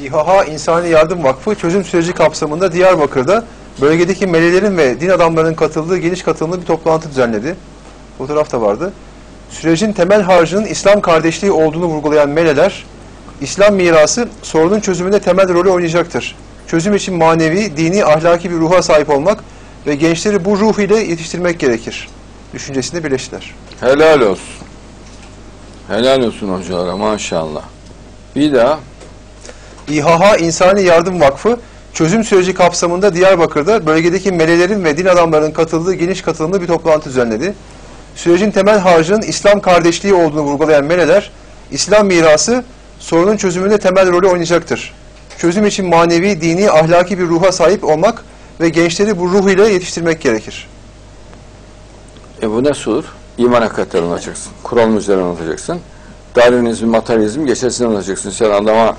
İHA İnsani Yardım Vakfı çözüm süreci kapsamında Diyarbakır'da bölgedeki melelerin ve din adamlarının katıldığı geniş katılımlı bir toplantı düzenledi. Fotoğraf da vardı. Sürecin temel harcının İslam kardeşliği olduğunu vurgulayan meleler, İslam mirası sorunun çözümünde temel rolü oynayacaktır. Çözüm için manevi, dini, ahlaki bir ruha sahip olmak ve gençleri bu ruh ile yetiştirmek gerekir. Düşüncesinde birleştiler. Helal olsun. Helal olsun hocalara maşallah. Bir daha İHA İnsani Yardım Vakfı çözüm süreci kapsamında Diyarbakır'da bölgedeki melelerin ve din adamlarının katıldığı geniş katılımlı bir toplantı düzenledi. Sürecin temel harcının İslam kardeşliği olduğunu vurgulayan meleler, İslam mirası sorunun çözümünde temel rolü oynayacaktır. Çözüm için manevi, dini, ahlaki bir ruha sahip olmak ve gençleri bu ruh ile yetiştirmek gerekir. E bu nasıl olur? İman hakikatlerini anlatacaksın. Kur'an üzerine anlatacaksın. Darwinizm, materyalizm geçersini anlatacaksın. Sen adama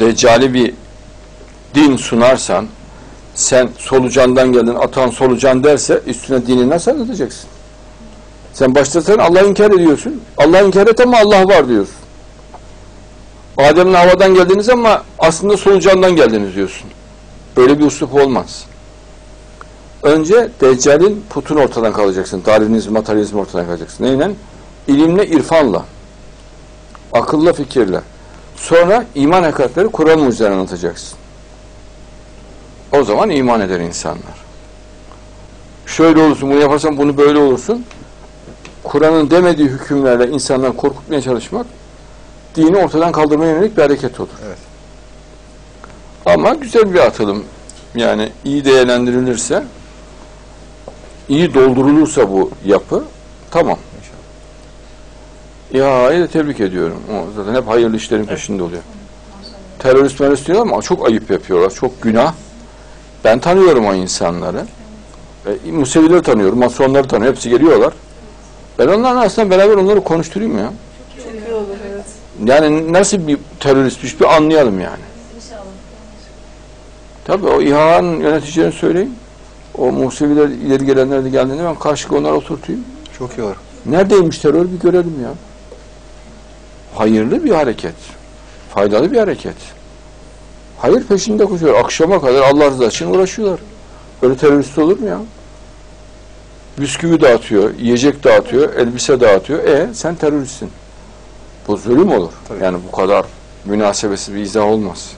deccali bir din sunarsan, sen solucandan geldin, atan solucan derse üstüne dini nasıl anlatacaksın? Sen başta Allah'ı inkar ediyorsun. Allah'ı inkar et ama Allah var diyorsun. Adem'le havadan geldiniz ama aslında solucandan geldiniz diyorsun. Böyle bir uslup olmaz. Önce Deccal'in putunu ortadan kalacaksın. Darwinizm, materyalizm ortadan kalacaksın. Neyle? İlimle, irfanla. Akılla, fikirle. Sonra iman hakikatleri Kur'an üzerine anlatacaksın. O zaman iman eder insanlar. Şöyle olursun, bunu yaparsan bunu böyle olursun. Kur'an'ın demediği hükümlerle insanları korkutmaya çalışmak dini ortadan kaldırmaya yönelik bir hareket olur. Evet. Ama güzel bir atılım. Yani iyi değerlendirilirse, iyi doldurulursa bu yapı, tamam. İHA'yı da tebrik ediyorum. O zaten hep hayırlı işlerin peşinde oluyor. Terörist merörist diyorlar ama çok ayıp yapıyorlar. Çok günah. Ben tanıyorum o insanları. E, Musevileri tanıyorum, Masonları tanıyorum. Hepsi geliyorlar. Ben onlarla aslında beraber onları konuşturayım ya. Çok iyi olur evet. Yani nasıl bir teröristmiş bir anlayalım yani. İnşallah. Tabii o İHA'nın yöneticilerine söyleyeyim. O Museviler ileri gelenler de geldiğinde ben karşılıklı onları oturtayım. Çok iyi olur. Neredeymiş terör bir görelim ya. Hayırlı bir hareket. Faydalı bir hareket. Hayır peşinde koşuyor. Akşama kadar Allah rızası için uğraşıyorlar. Böyle terörist olur mu ya? Bisküvi dağıtıyor, yiyecek dağıtıyor, elbise dağıtıyor. E sen teröristsin. Bu zulüm olur. Tabii. Yani bu kadar münasebesiz bir izah olmaz.